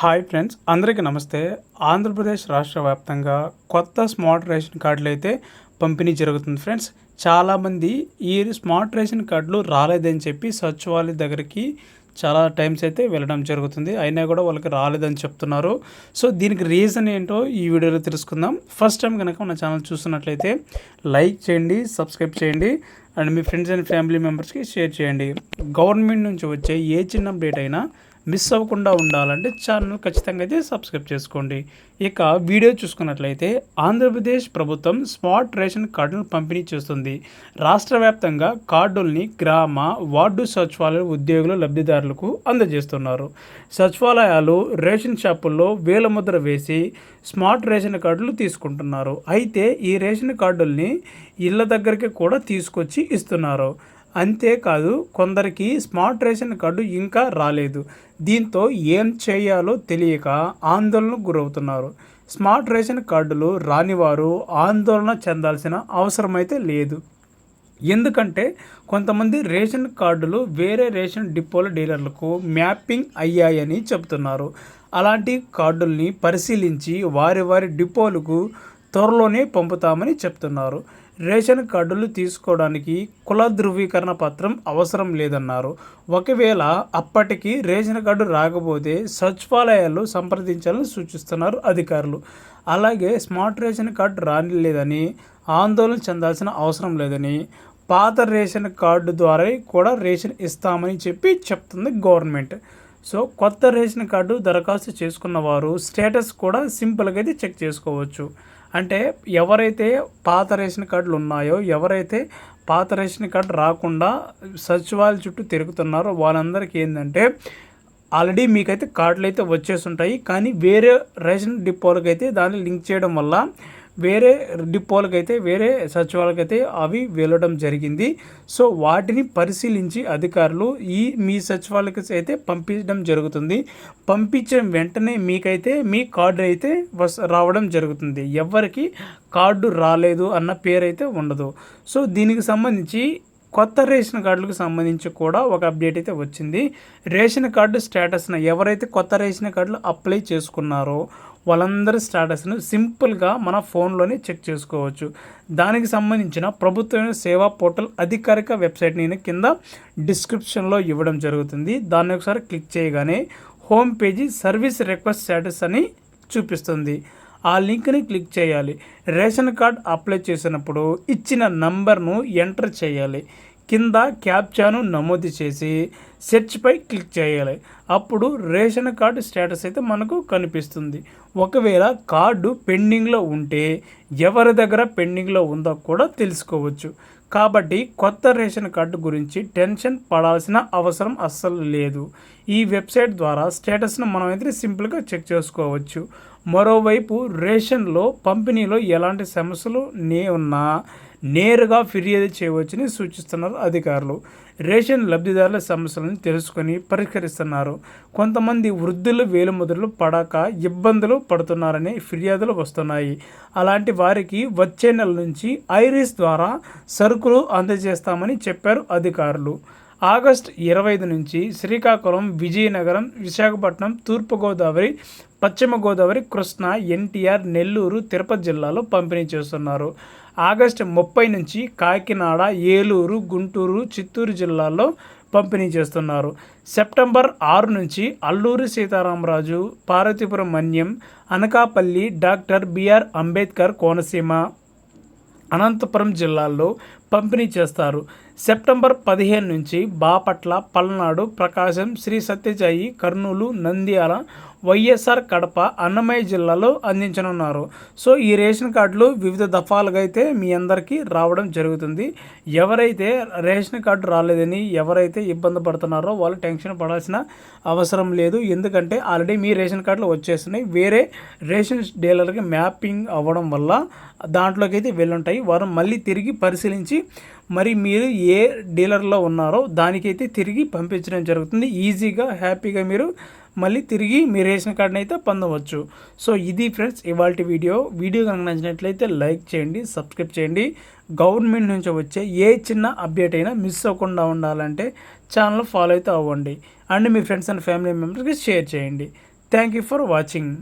Hi friends అందరికీ నమస్తే. ఆంధ్రప్రదేశ్ రాష్ట్ర వ్యాప్తంగా కొత్త స్మార్ట్ రేషన్ కార్డులు అయితే పంపిణీ జరుగుతుంది ఫ్రెండ్స్. చాలామంది ఈ స్మార్ట్ రేషన్ కార్డులు రాలేదని చెప్పి సచివాలయ దగ్గరికి చాలా టైమ్స్ అయితే వెళ్ళడం జరుగుతుంది. అయినా కూడా వాళ్ళకి రాలేదని చెప్తున్నారు. సో దీనికి రీజన్ ఏంటో ఈ వీడియోలో తెలుసుకుందాం. ఫస్ట్ టైం కనుక మన ఛానల్ చూస్తున్నట్లయితే లైక్ చేయండి సబ్స్క్రైబ్ చేయండి. అండ్ మీ ఫ్రెండ్స్ అండ్ ఫ్యామిలీ మెంబర్స్కి షేర్ చేయండి. గవర్నమెంట్ నుంచి వచ్చే ఏ చిన్న అప్డేట్ అయినా మిస్ అవ్వకుండా ఉండాలంటే ఛానల్ ఖచ్చితంగా అయితే సబ్స్క్రైబ్ చేసుకోండి. ఇక వీడియో చూసుకున్నట్లయితే ఆంధ్రప్రదేశ్ ప్రభుత్వం స్మార్ట్ రేషన్ కార్డులను పంపిణీ చేస్తుంది. రాష్ట్ర వ్యాప్తంగా కార్డుల్ని గ్రామ వార్డు సచివాలయ ఉద్యోగులు లబ్ధిదారులకు అందజేస్తున్నారు. సచివాలయాలు రేషన్ షాపుల్లో వేల ముద్ర వేసి స్మార్ట్ రేషన్ కార్డులు తీసుకుంటున్నారు. అయితే ఈ రేషన్ కార్డుల్ని ఇళ్ళ దగ్గరికి కూడా తీసుకొచ్చి ఇస్తున్నారు. అంతేకాదు కొందరికి స్మార్ట్ రేషన్ కార్డు ఇంకా రాలేదు. దీంతో ఏం చేయాలో తెలియక ఆందోళనకు గురవుతున్నారు. స్మార్ట్ రేషన్ కార్డులు రానివారు ఆందోళన చెందాల్సిన అవసరమైతే లేదు. ఎందుకంటే కొంతమంది రేషన్ కార్డులు వేరే రేషన్ డిపోల డీలర్లకు మ్యాపింగ్ అయ్యాయని చెబుతున్నారు. అలాంటి కార్డుల్ని పరిశీలించి వారి వారి డిపోలకు త్వరలోనే పంపుతామని చెప్తున్నారు. రేషన్ కార్డులు తీసుకోవడానికి కుల ధృవీకరణ పత్రం అవసరం లేదన్నారు. ఒకవేళ అప్పటికి రేషన్ కార్డు రాకపోతే సచివాలయాలు సంప్రదించాలని సూచిస్తున్నారు అధికారులు. అలాగే స్మార్ట్ రేషన్ కార్డు రాని లేదని ఆందోళన చెందాల్సిన అవసరం లేదని పాత రేషన్ కార్డు ద్వారా కూడా రేషన్ ఇస్తామని చెప్పి చెప్తుంది గవర్నమెంట్. సో కొత్త రేషన్ కార్డు దరఖాస్తు చేసుకున్న వారు స్టేటస్ కూడా సింపుల్గా అయితే చెక్ చేసుకోవచ్చు. అంటే ఎవరైతే పాత రేషన్ కార్డులు ఉన్నాయో ఎవరైతే పాత రేషన్ కార్డు రాకుండా సచివాలయ చుట్టూ తిరుగుతున్నారో వాళ్ళందరికీ ఏంటంటే ఆల్రెడీ మీకైతే కార్డులు అయితే వచ్చేసి ఉంటాయి కానీ వేరే రేషన్ డిపోలకైతే దాన్ని లింక్ చేయడం వల్ల వేరే డిపోలకైతే వేరే సచివాలయకైతే అవి వెళ్ళడం జరిగింది. సో వాటిని పరిశీలించి అధికారులు ఈ మీ సచివాలయకి అయితే పంపించడం జరుగుతుంది. పంపించిన వెంటనే మీకైతే మీ కార్డు అయితే వస్ రావడం జరుగుతుంది. ఎవరికి కార్డు రాలేదు అన్న పేరు అయితే ఉండదు. సో దీనికి సంబంధించి కొత్త రేషన్ కార్డులకు సంబంధించి కూడా ఒక అప్డేట్ అయితే వచ్చింది. రేషన్ కార్డు స్టేటస్ను ఎవరైతే కొత్త రేషన్ కార్డులు అప్లై చేసుకున్నారో వాళ్ళందరి స్టేటస్ను సింపుల్గా మన ఫోన్లోనే చెక్ చేసుకోవచ్చు. దానికి సంబంధించిన ప్రభుత్వమైన సేవా పోర్టల్ అధికారిక వెబ్సైట్ నేను కింద డిస్క్రిప్షన్లో ఇవ్వడం జరుగుతుంది. దాన్ని ఒకసారి క్లిక్ చేయగానే home page service request status అని చూపిస్తుంది. ఆ లింక్ని క్లిక్ చేయాలి. రేషన్ కార్డ్ అప్లై చేసినప్పుడు ఇచ్చిన నంబర్ను ఎంటర్ చేయాలి. కింద క్యాప్చాను నమోదు చేసి సెర్చ్పై క్లిక్ చేయాలి. అప్పుడు రేషన్ కార్డు స్టేటస్ అయితే మనకు కనిపిస్తుంది. ఒకవేళ కార్డు పెండింగ్లో ఉంటే ఎవరి దగ్గర పెండింగ్లో ఉందో కూడా తెలుసుకోవచ్చు. కాబట్టి కొత్త రేషన్ కార్డు గురించి టెన్షన్ పడాల్సిన అవసరం అస్సలు లేదు. ఈ వెబ్సైట్ ద్వారా స్టేటస్ను మనం అయితే సింపుల్గా చెక్ చేసుకోవచ్చు. మరోవైపు రేషన్లో పంపిణీలో ఎలాంటి సమస్యలు నే ఉన్నా నేరుగా ఫిర్యాదు చేయవచ్చని సూచిస్తున్నారు అధికారులు. రేషన్ లబ్ధిదారుల సమస్యలను తెలుసుకొని పరిష్కరిస్తున్నారు. కొంతమంది వృద్ధులు వేలుముద్రలు పడక ఇబ్బందులు పడుతున్నారని ఫిర్యాదులు వస్తున్నాయి. అలాంటి వారికి వచ్చే నెల నుంచి ఐరిస్ ద్వారా సరుకులు అందజేస్తామని చెప్పారు అధికారులు. ఆగస్ట్ ఇరవై ఐదు నుంచి శ్రీకాకుళం విజయనగరం విశాఖపట్నం తూర్పుగోదావరి పశ్చిమ గోదావరి కృష్ణా ఎన్టీఆర్ నెల్లూరు తిరుపతి జిల్లాలో పంపిణీ చేస్తున్నారు. ఆగస్టు ముప్పై నుంచి కాకినాడ ఏలూరు గుంటూరు చిత్తూరు జిల్లాల్లో పంపిణీ చేస్తున్నారు. సెప్టెంబర్ ఆరు నుంచి అల్లూరి సీతారామరాజు పార్వతీపురం మన్యం అనకాపల్లి డాక్టర్ బిఆర్ అంబేద్కర్ కోనసీమ అనంతపురం జిల్లాల్లో పంపిణీ చేస్తారు. సెప్టెంబర్ పదిహేను నుంచి బాపట్ల పల్నాడు ప్రకాశం శ్రీ సత్యజాయి కర్నూలు నంద్యాల వైఎస్ఆర్ కడప అన్నమయ్య జిల్లాలో అందించనున్నారు. సో ఈ రేషన్ కార్డులు వివిధ దఫాలుగా అయితే మీ అందరికీ రావడం జరుగుతుంది. ఎవరైతే రేషన్ కార్డు రాలేదని ఎవరైతే ఇబ్బంది పడుతున్నారో వాళ్ళు టెన్షన్ పడాల్సిన అవసరం లేదు. ఎందుకంటే ఆల్రెడీ మీ రేషన్ కార్డులు వచ్చేస్తున్నాయి. వేరే రేషన్ డీలర్కి మ్యాపింగ్ అవ్వడం వల్ల దాంట్లోకి అయితే వెళ్ళుంటాయి వారు మళ్ళీ తిరిగి పరిశీలించి మరి మీరు ఏ డీలర్లో ఉన్నారో దానికైతే తిరిగి పంపించడం జరుగుతుంది. ఈజీగా హ్యాపీగా మీరు మళ్ళీ తిరిగి మీ రేషన్ కార్డ్ని అయితే పొందవచ్చు. సో ఇది ఫ్రెండ్స్ ఇవాళ వీడియో. వీడియో కనుక నచ్చినట్లయితే లైక్ చేయండి సబ్స్క్రైబ్ చేయండి. గవర్నమెంట్ నుంచి వచ్చే ఏ చిన్న అప్డేట్ అయినా మిస్ అవ్వకుండా ఉండాలంటే ఛానల్ ఫాలో అయితే అవ్వండి. అండ్ మీ ఫ్రెండ్స్ అండ్ ఫ్యామిలీ మెంబర్స్కి షేర్ చేయండి. Thank you for watching.